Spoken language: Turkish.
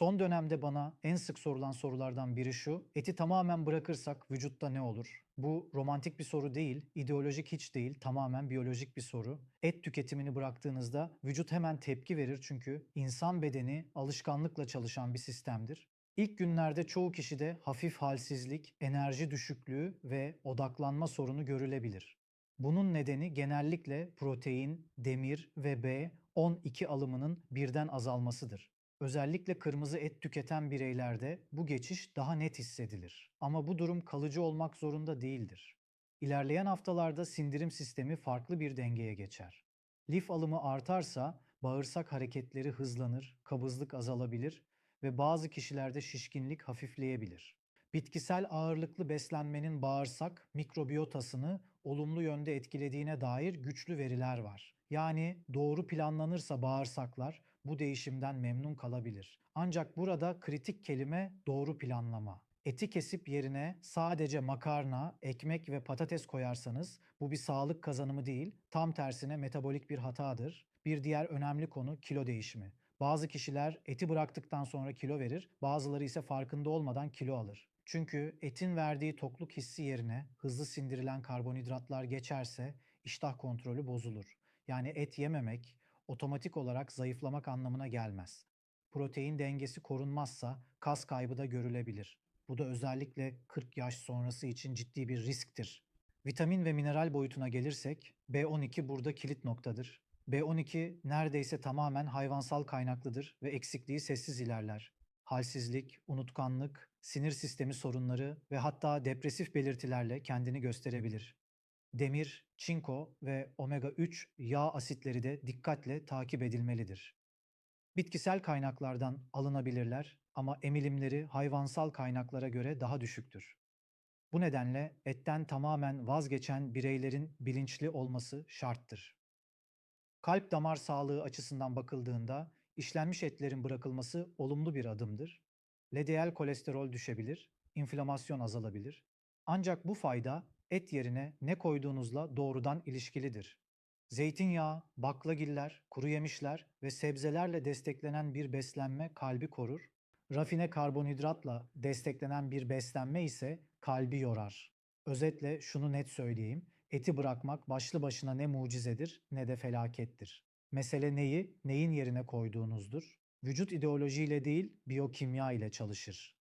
Son dönemde bana en sık sorulan sorulardan biri şu. Eti tamamen bırakırsak vücutta ne olur? Bu romantik bir soru değil, ideolojik hiç değil, tamamen biyolojik bir soru. Et tüketimini bıraktığınızda vücut hemen tepki verir çünkü insan bedeni alışkanlıkla çalışan bir sistemdir. İlk günlerde çoğu kişide hafif halsizlik, enerji düşüklüğü ve odaklanma sorunu görülebilir. Bunun nedeni genellikle protein, demir ve B12 alımının birden azalmasıdır. Özellikle kırmızı et tüketen bireylerde bu geçiş daha net hissedilir. Ama bu durum kalıcı olmak zorunda değildir. İlerleyen haftalarda sindirim sistemi farklı bir dengeye geçer. Lif alımı artarsa bağırsak hareketleri hızlanır, kabızlık azalabilir ve bazı kişilerde şişkinlik hafifleyebilir. Bitkisel ağırlıklı beslenmenin bağırsak mikrobiyotasını olumlu yönde etkilediğine dair güçlü veriler var. Yani doğru planlanırsa bağırsaklar bu değişimden memnun kalabilir. Ancak burada kritik kelime doğru planlama. Eti kesip yerine sadece makarna, ekmek ve patates koyarsanız bu bir sağlık kazanımı değil, tam tersine metabolik bir hatadır. Bir diğer önemli konu kilo değişimi. Bazı kişiler eti bıraktıktan sonra kilo verir, bazıları ise farkında olmadan kilo alır. Çünkü etin verdiği tokluk hissi yerine hızlı sindirilen karbonhidratlar geçerse iştah kontrolü bozulur. Yani et yememek otomatik olarak zayıflamak anlamına gelmez. Protein dengesi korunmazsa kas kaybı da görülebilir. Bu da özellikle 40 yaş sonrası için ciddi bir risktir. Vitamin ve mineral boyutuna gelirsek B12 burada kilit noktadır. B12 neredeyse tamamen hayvansal kaynaklıdır ve eksikliği sessiz ilerler. Halsizlik, unutkanlık, sinir sistemi sorunları ve hatta depresif belirtilerle kendini gösterebilir. Demir, çinko ve omega 3 yağ asitleri de dikkatle takip edilmelidir. Bitkisel kaynaklardan alınabilirler ama emilimleri hayvansal kaynaklara göre daha düşüktür. Bu nedenle etten tamamen vazgeçen bireylerin bilinçli olması şarttır. Kalp damar sağlığı açısından bakıldığında işlenmiş etlerin bırakılması olumlu bir adımdır. LDL kolesterol düşebilir, inflamasyon azalabilir. Ancak bu fayda et yerine ne koyduğunuzla doğrudan ilişkilidir. Zeytinyağı, baklagiller, kuru yemişler ve sebzelerle desteklenen bir beslenme kalbi korur. Rafine karbonhidratla desteklenen bir beslenme ise kalbi yorar. Özetle şunu net söyleyeyim. Eti bırakmak başlı başına ne mucizedir ne de felakettir. Mesele neyi, neyin yerine koyduğunuzdur. Vücut ideolojiyle değil, biyokimya ile çalışır.